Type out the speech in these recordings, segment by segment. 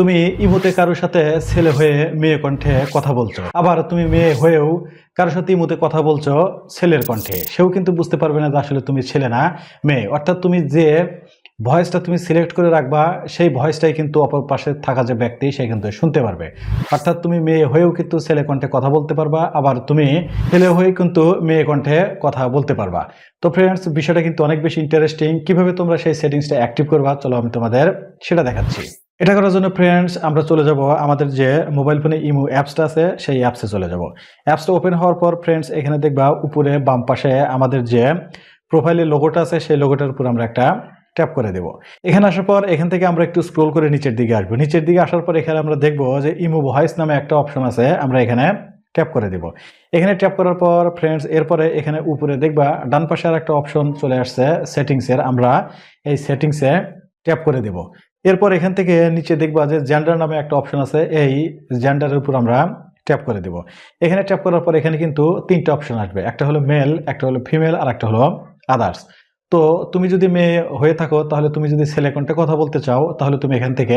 তুমি ইমুতে কারোর সাথে ছেলে হয়ে মেয়ে কণ্ঠে কথা বলছো। আবার তুমি মেয়ে হয়েও কারোর সাথে ইমুতে কথা বলছো ছেলের কণ্ঠে। সেও কিন্তু বুঝতে পারবে না যে আসলে তুমি ছেলে না, মেয়ে। অর্থাৎ তুমি যে ভয়েসটা তুমি সিলেক্ট করে রাখবা, সেই ভয়েসটাই কিন্তু অপর পাশে থাকা যে ব্যক্তি, সে কিন্তু শুনতে পারবে। অর্থাৎ তুমি মেয়ে হয়েও কিন্তু ছেলে কণ্ঠে কথা বলতে পারবা, আবার তুমি ছেলে হয়ে কিন্তু মেয়ে কণ্ঠে কথা বলতে পারবা। তো ফ্রেন্ডস বিষয়টা কিন্তু অনেক বেশি ইন্টারেস্টিং কীভাবে তোমরা সেই সেটিংসটা অ্যাক্টিভ করবা? চলো আমি তোমাদের সেটা দেখাচ্ছি। এটা করার জন্য ফ্রেন্ডস আমরা চলে যাব আমাদের যে মোবাইল ফোনে ইমো অ্যাপসটা আছে, সেই অ্যাপসে চলে যাব। অ্যাপসটা ওপেন হওয়ার পর ফ্রেন্ডস এখানে দেখবা উপরে বাম পাশে আমাদের যে প্রোফাইলের লোগোটা আছে, সেই লোগোটার উপর আমরা একটা ট্যাপ করে দেব। এখানে আসার পর এখান থেকে আমরা একটু স্ক্রোল করে নিচের দিকে আসব। নিচের দিকে আসার পর এখানে আমরা দেখব যে ইমো ভয়েস নামে একটা অপশন আছে, আমরা এখানে ট্যাপ করে দেব। এখানে ট্যাপ করার পর ফ্রেন্ডস এরপরে এখানে উপরে দেখবা ডান পাশে আর একটা অপশন চলে আসছে সেটিংসের আমরা এই সেটিংসে ট্যাপ করে দেব। এরপর এখান থেকে নিচে দেখবা যে জেন্ডার নামে একটা অপশন আছে। এই জেন্ডারের উপর আমরা ট্যাপ করে দেব। এখানে ট্যাপ করার পর এখানে কিন্তু তিনটা অপশন আসবে। একটা হলো মেল একটা হলো ফিমেল আর একটা হলো আদার্স তো তুমি যদি মেয়ে হয়ে থাকো, তাহলে তুমি যদি ছেলে কণ্ঠে কথা বলতে চাও, তাহলে তুমি এখান থেকে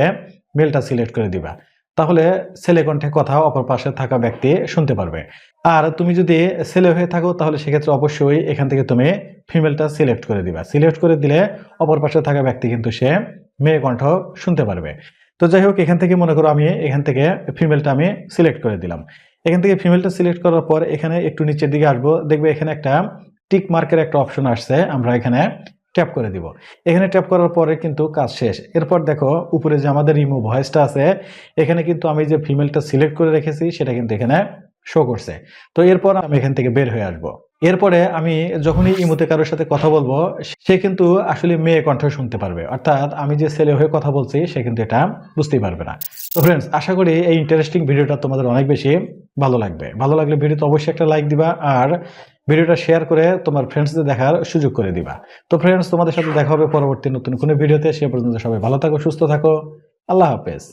মেলটা সিলেক্ট করে দিবা। তাহলে ছেলে কণ্ঠে কথা অপর পাশে থাকা ব্যক্তি শুনতে পারবে। আর তুমি যদি ছেলে হয়ে থাকো, তাহলে সেক্ষেত্রে অবশ্যই এখান থেকে তুমি ফিমেলটা সিলেক্ট করে দিবা। সিলেক্ট করে দিলে অপর পাশে থাকা ব্যক্তি কিন্তু সে মেয়ে কণ্ঠ শুনতে পারবে। তো যাই হোক, এখান থেকে মনে করো আমি এখান থেকে ফিমেলটা আমি সিলেক্ট করে দিলাম। এখান থেকে ফিমেলটা সিলেক্ট করার পর এখানে একটু নিচের দিকে আসব। দেখবে এখানে একটা টিক মার্কের একটা অপশন আসছে, আমরা এখানে ট্যাপ করে দিব। এখানে ট্যাপ করার পরে কিন্তু কাজ শেষ। এরপর দেখো, উপরে যে আমাদের রিমুভ ভয়েসটা আছে, এখানে কিন্তু আমি যে ফিমেলটা সিলেক্ট করে রেখেছি, সেটা কিন্তু এখানে শো করছে। তো এরপর আমি এখান থেকে বের হয়ে আসব। এরপরে আমি যখনই ইমুতে কারোর সাথে কথা বলব, সে কিন্তু আসলে মেয়ে কণ্ঠ শুনতে পারবে। অর্থাৎ আমি যে ছেলে হয়ে কথা বলছি, সে কিন্তু এটা বুঝতেই পারবে না। তো ফ্রেন্ডস আশা করি এই ইন্টারেস্টিং ভিডিওটা তোমাদের অনেক বেশি ভালো লাগবে। ভালো লাগলে ভিডিওতে অবশ্যই একটা লাইক দিবা আর ভিডিওটা শেয়ার করে তোমার ফ্রেন্ডসদের দেখার সুযোগ করে দিবা। তো ফ্রেন্ডস তোমাদের সাথে দেখা হবে পরবর্তী নতুন কোনো ভিডিওতে সে পর্যন্ত সবাই ভালো থাকো, সুস্থ থাকো। আল্লাহ হাফেজ।